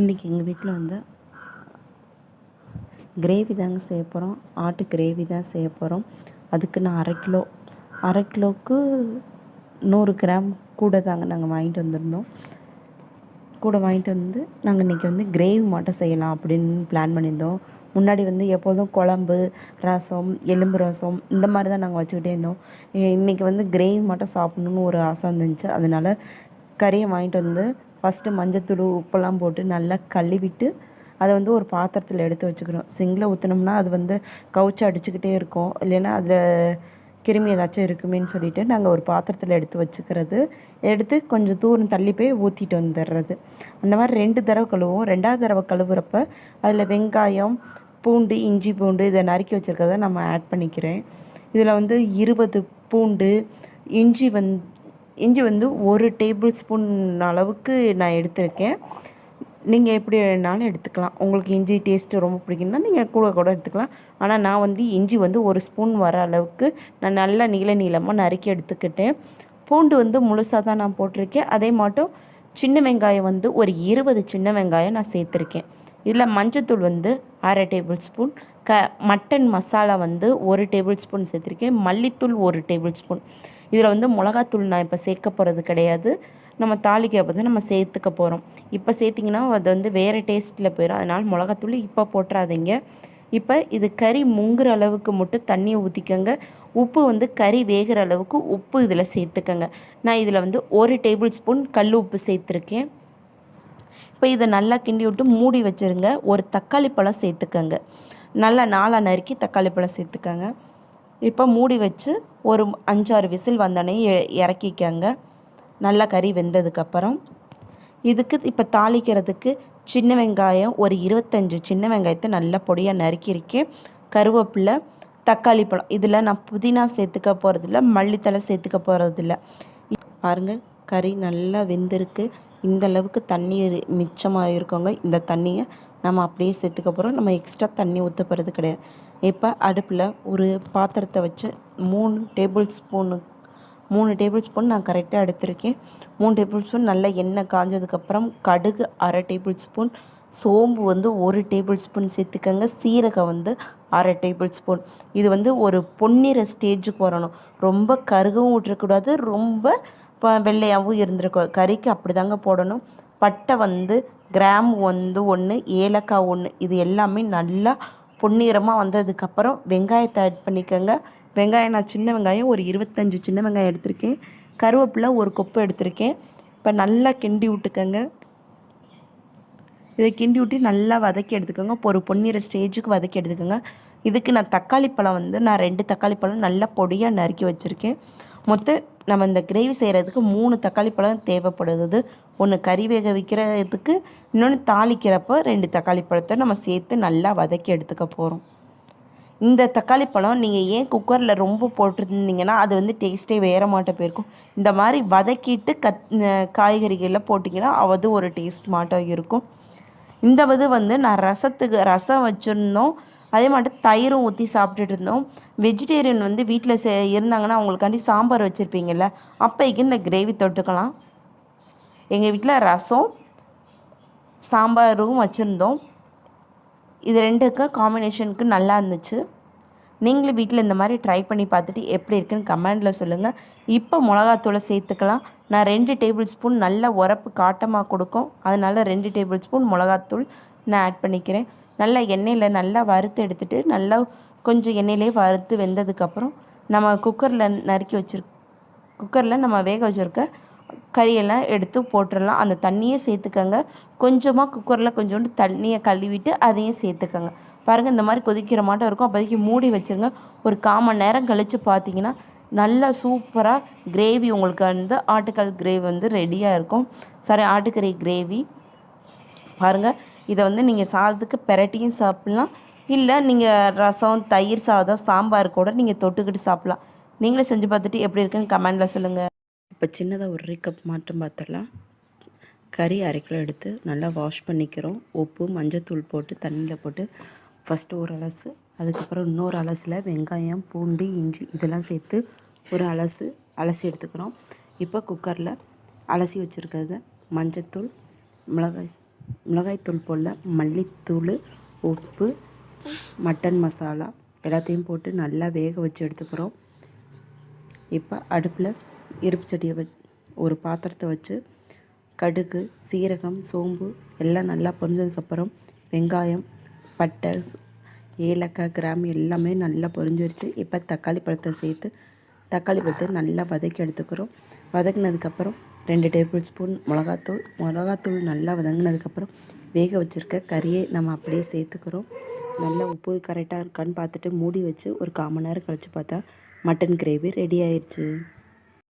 இன்றைக்கி எங்கள் வீட்டில் வந்து கிரேவி தாங்க செய்ய போகிறோம் ஆட்டு கிரேவி தான் செய்ய போகிறோம் அதுக்கு நான் அரை கிலோ அரை கிலோவுக்கு நூறு கிராம் கூட தாங்க நாங்கள் வாங்கிட்டு வந்திருந்தோம். கூட வாங்கிட்டு வந்து நாங்கள் இன்றைக்கி வந்து கிரேவி மட்டும் செய்யலாம் அப்படின்னு பிளான் பண்ணியிருந்தோம். முன்னாடி வந்து எப்போதும் குழம்பு ரசம் எலும்பு ரசம் இந்த மாதிரி தான் நாங்கள் வச்சுக்கிட்டே இருந்தோம். இன்றைக்கி வந்து கிரேவி மட்டும் சாப்பிட்ணுன்னு ஒரு ஆசை வந்துச்சு. அதனால் கறியை வாங்கிட்டு வந்து ஃபஸ்ட்டு மஞ்சத்தூள் உப்பெல்லாம் போட்டு நல்லா கழுவிட்டு அதை வந்து ஒரு பாத்திரத்தில் எடுத்து வச்சுக்கிறோம் சிங்கில் ஊற்றினோம்னா அது வந்து கவுச்சி அடிச்சுக்கிட்டே இருக்கும். இல்லைன்னா அதில் கிருமி ஏதாச்சும் இருக்குமேன்னு சொல்லிட்டு நாங்கள் ஒரு பாத்திரத்தில் எடுத்து வச்சுக்கிறது. எடுத்து கொஞ்சம் தூரம் தள்ளி போய் ஊற்றிட்டு வந்துடுறது. அந்த மாதிரி ரெண்டு தடவை கழுவுவோம். ரெண்டாவது தடவை கழுவுறப்ப அதில் வெங்காயம் பூண்டு இஞ்சி பூண்டு இதை நறுக்கி வச்சுருக்கத நம்ம ஆட் பண்ணிக்கிறேன். இதில் வந்து இருபது பூண்டு இஞ்சி வந் இஞ்சி வந்து ஒரு டேபிள் ஸ்பூன் அளவுக்கு நான் எடுத்திருக்கேன். நீங்கள் எப்படி வேணாலும் எடுத்துக்கலாம். உங்களுக்கு இஞ்சி டேஸ்ட்டு ரொம்ப பிடிக்கும்னா நீங்கள் கூட கூட எடுத்துக்கலாம். ஆனால் நான் வந்து இஞ்சி வந்து ஒரு ஸ்பூன் வர அளவுக்கு நான் நல்லா நீள நீளமாக நறுக்கி எடுத்துக்கிட்டேன். பூண்டு வந்து முழுசாக தான் நான் போட்டிருக்கேன். அதே மாட்டும் சின்ன வெங்காயம் வந்து ஒரு இருபது சின்ன வெங்காயம் நான் சேர்த்துருக்கேன். இதில் மஞ்சத்தூள் வந்து அரை டேபிள் ஸ்பூன் க மட்டன் மசாலா வந்து ஒரு டேபிள் ஸ்பூன் சேர்த்துருக்கேன். மல்லித்தூள் ஒரு டேபிள் ஸ்பூன். இதில் வந்து மிளகாத்தூள் நான் இப்போ சேர்க்க போகிறது கிடையாது. நம்ம தாளிக்க பார்த்து நம்ம சேர்த்துக்க போகிறோம். இப்போ சேர்த்திங்கன்னா அது வந்து வேறு டேஸ்ட்டில் போயிடும். அதனால் மிளகாத்தூள் இப்போ போட்டுறாதீங்க. இப்போ இது கறி முங்குற அளவுக்கு மட்டும் தண்ணியை ஊற்றிக்கங்க. உப்பு வந்து கறி வேகிற அளவுக்கு உப்பு இதில் சேர்த்துக்கங்க. நான் இதில் வந்து ஒரு டேபிள் ஸ்பூன் கல் உப்பு சேர்த்துருக்கேன். இப்போ இதை நல்லா கிண்டி விட்டு மூடி வச்சுருங்க. ஒரு தக்காளி பழம் சேர்த்துக்கங்க. நல்லா நாளாக நறுக்கி தக்காளி பழம் சேர்த்துக்கங்க. இப்போ மூடி வச்சு ஒரு அஞ்சாறு விசில் வந்தோடனே இறக்கிக்கங்க. நல்லா கறி வெந்ததுக்கப்புறம். இதுக்கு இப்போ தாளிக்கிறதுக்கு சின்ன வெங்காயம் ஒரு இருபத்தஞ்சி சின்ன வெங்காயத்தை நல்லா பொடியாக நறுக்கியிருக்கேன் கருவேப்பிலை தக்காளி பழம் இதில் நான் புதினா சேர்த்துக்க போகிறதில்ல மல்லித்தலை சேர்த்துக்க போகிறதில்ல பாருங்கள் கறி நல்லா வெந்திருக்கு. இந்த அளவுக்கு தண்ணி மிச்சமாக இருக்கோங்க இந்த தண்ணியை நம்ம அப்படியே சேர்த்துக்க போகிறோம் நம்ம எக்ஸ்ட்ரா தண்ணி ஊற்ற போகிறது கிடையாது. இப்போ அடுப்பில் ஒரு பாத்திரத்தை வச்சு மூணு டேபிள் ஸ்பூனு மூணு டேபிள் ஸ்பூன் நான் கரெக்டாக எடுத்திருக்கேன். மூணு டேபிள் ஸ்பூன் நல்லா எண்ணெய் காஞ்சதுக்கப்புறம் கடுகு அரை டேபிள் ஸ்பூன் சோம்பு வந்து ஒரு டேபிள் ஸ்பூன் சேர்த்துக்கங்க சீரகம் வந்து அரை டேபிள் ஸ்பூன் இது வந்து ஒரு பொன்னிற ஸ்டேஜுக்கு வரணும். ரொம்ப கருகவும் விட்டுறக்கூடாது ரொம்ப வெள்ளையாகவும் இருந்திருக்கும் கறிக்கு அப்படி தாங்க போடணும். பட்டை வந்து கிராம் வந்து ஒன்று ஏலக்காய் ஒன்று இது எல்லாமே நல்லா பொன்னிறமாக வந்ததுக்கப்புறம் வெங்காயத்தை ஆட் பண்ணிக்கோங்க. வெங்காயம் நான் சின்ன வெங்காயம் ஒரு இருபத்தஞ்சி சின்ன வெங்காயம் எடுத்திருக்கேன். கருவேப்பிலை ஒரு கொப்பு எடுத்திருக்கேன். இப்போ நல்லா கிண்டி விட்டுக்கோங்க. இதை கிண்டி விட்டு நல்லா வதக்கி எடுத்துக்கோங்க. இப்போ ஒரு பொன்னிற ஸ்டேஜுக்கு வதக்கி எடுத்துக்கோங்க. இதுக்கு நான் தக்காளி பழம் வந்து நான் ரெண்டு தக்காளி பழம் நல்லா பொடியாக நறுக்கி வச்சுருக்கேன். மொத்தம் நம்ம இந்த கிரேவி செய்கிறதுக்கு மூணு தக்காளி பழம் தேவைப்படுது. ஒன்று கறி வேக வைக்கிறதுக்கு இன்னொன்று தாளிக்கிறப்போ ரெண்டு தக்காளி பழத்தை நம்ம சேர்த்து நல்லா வதக்கி எடுத்துக்க போகிறோம் இந்த தக்காளி பழம் நீங்கள் ஏன் குக்கரில் ரொம்ப போட்டிருந்தீங்கன்னா அது வந்து டேஸ்ட்டே வேற மாட்ட போயிருக்கும். இந்த மாதிரி வதக்கிட்டு கத் காய்கறிகளில் போட்டிங்கன்னா அது ஒரு டேஸ்ட் மாட்டம் இருக்கும். இந்த இது வந்து நான் ரசத்துக்கு ரசம் வச்சுருந்தோம். அதே மாதிரி தயிரும் ஊற்றி சாப்பிட்டுட்டு இருந்தோம். வெஜிடேரியன் வந்து வீட்டில் சே இருந்தாங்கன்னா அவங்களுக்காண்டி சாம்பார் வச்சுருப்பீங்கள்ல அப்போக்கு இந்த கிரேவி தொட்டுக்கலாம். எங்கள் வீட்டில் ரசம் சாம்பாரும் வச்சுருந்தோம். இது ரெண்டுக்கும் காம்பினேஷனுக்கு நல்லா இருந்துச்சு. நீங்களும் வீட்டில் இந்த மாதிரி ட்ரை பண்ணி பார்த்துட்டு எப்படி இருக்குன்னு கமெண்டில் சொல்லுங்கள் இப்போ மிளகாத்தூளை சேர்த்துக்கலாம். நான் ரெண்டு டேபிள் ஸ்பூன் நல்ல உரப்பு காட்டமாக கொடுக்கும். அதனால் ரெண்டு டேபிள் ஸ்பூன் மிளகாத்தூள் நான் ஆட் பண்ணிக்கிறேன். நல்லா எண்ணெயில் நல்லா வறுத்து எடுத்துகிட்டு நல்லா கொஞ்சம் எண்ணெயிலே வறுத்து வெந்ததுக்கப்புறம் நம்ம குக்கரில் நறுக்கி வச்சிரு குக்கரில் நம்ம வேக வச்சுருக்க கறியெல்லாம் எடுத்து போட்டுடலாம் அந்த தண்ணியை சேர்த்துக்கோங்க. கொஞ்சமாக குக்கரில் கொஞ்சோண்டு தண்ணியை கழுவிட்டு அதையும் சேர்த்துக்கோங்க. பாருங்கள் இந்த மாதிரி கொதிக்கிற மாட்டம் இருக்கும். அப்போதைக்கு மூடி வச்சுருங்க. ஒரு காமன் நேரம் கழித்து பார்த்தீங்கன்னா நல்லா சூப்பராக கிரேவி உங்களுக்கு வந்து ஆட்டுக்கால் கிரேவி வந்து ரெடியாக இருக்கும். சாரி ஆட்டுக்கறி கிரேவி பாருங்கள் இதை வந்து நீங்கள் சாதத்துக்கு பெரட்டியும் சாப்பிட்லாம். இல்லை நீங்கள் ரசம் தயிர் சாதம் சாம்பார் கூட நீங்கள் தொட்டுக்கிட்டு சாப்பிட்லாம். நீங்களே செஞ்சு பார்த்துட்டு எப்படி இருக்குன்னு கமெண்டில் சொல்லுங்கள் இப்போ சின்னதாக ஒரு கப் மாற்றம் பார்த்துடலாம் கறி அரை கிலோ எடுத்து நல்லா வாஷ் பண்ணிக்கிறோம். உப்பு மஞ்சத்தூள் போட்டு தண்ணியில் போட்டு ஃபஸ்ட்டு ஒரு அலசு. அதுக்கப்புறம் இன்னொரு அலசில் வெங்காயம் பூண்டு இஞ்சி இதெல்லாம் சேர்த்து ஒரு அலசு அலசி எடுத்துக்கிறோம். இப்போ குக்கரில் அலசி வச்சுருக்கிறத மஞ்சத்தூள் மிளகாய் மிளகாய்த்தூள் போடல மல்லித்தூள் உப்பு மட்டன் மசாலா எல்லாத்தையும் போட்டு நல்லா வேக வச்சு எடுத்துக்கிறோம். இப்போ அடுப்பில் இருப்பு செடியை வ ஒரு பாத்திரத்தை வச்சு கடுகு சீரகம் சோம்பு எல்லாம் நல்லா பொரிஞ்சதுக்கப்புறம் வெங்காயம் பட்டை ஏலக்காய் கிராம்பு எல்லாமே நல்லா பொரிஞ்சிருச்சு. இப்போ தக்காளி பழத்தை சேர்த்து தக்காளி பழத்தை நல்லா வதக்கி எடுத்துக்கிறோம். வதக்கினதுக்கப்புறம் ரெண்டு டேபிள் ஸ்பூன் மிளகாத்தூள். மிளகாத்தூள் நல்லா வதங்கினதுக்கப்புறம் வேக வச்சுருக்க கறியை நம்ம அப்படியே சேர்த்துக்கிறோம். நல்லா உப்பு கரெக்டாக இருக்கான்னு பார்த்துட்டு மூடி வச்சு ஒரு கால் மணி நேரம் கழித்து பார்த்தா மட்டன் கிரேவி ரெடி ஆயிடுச்சு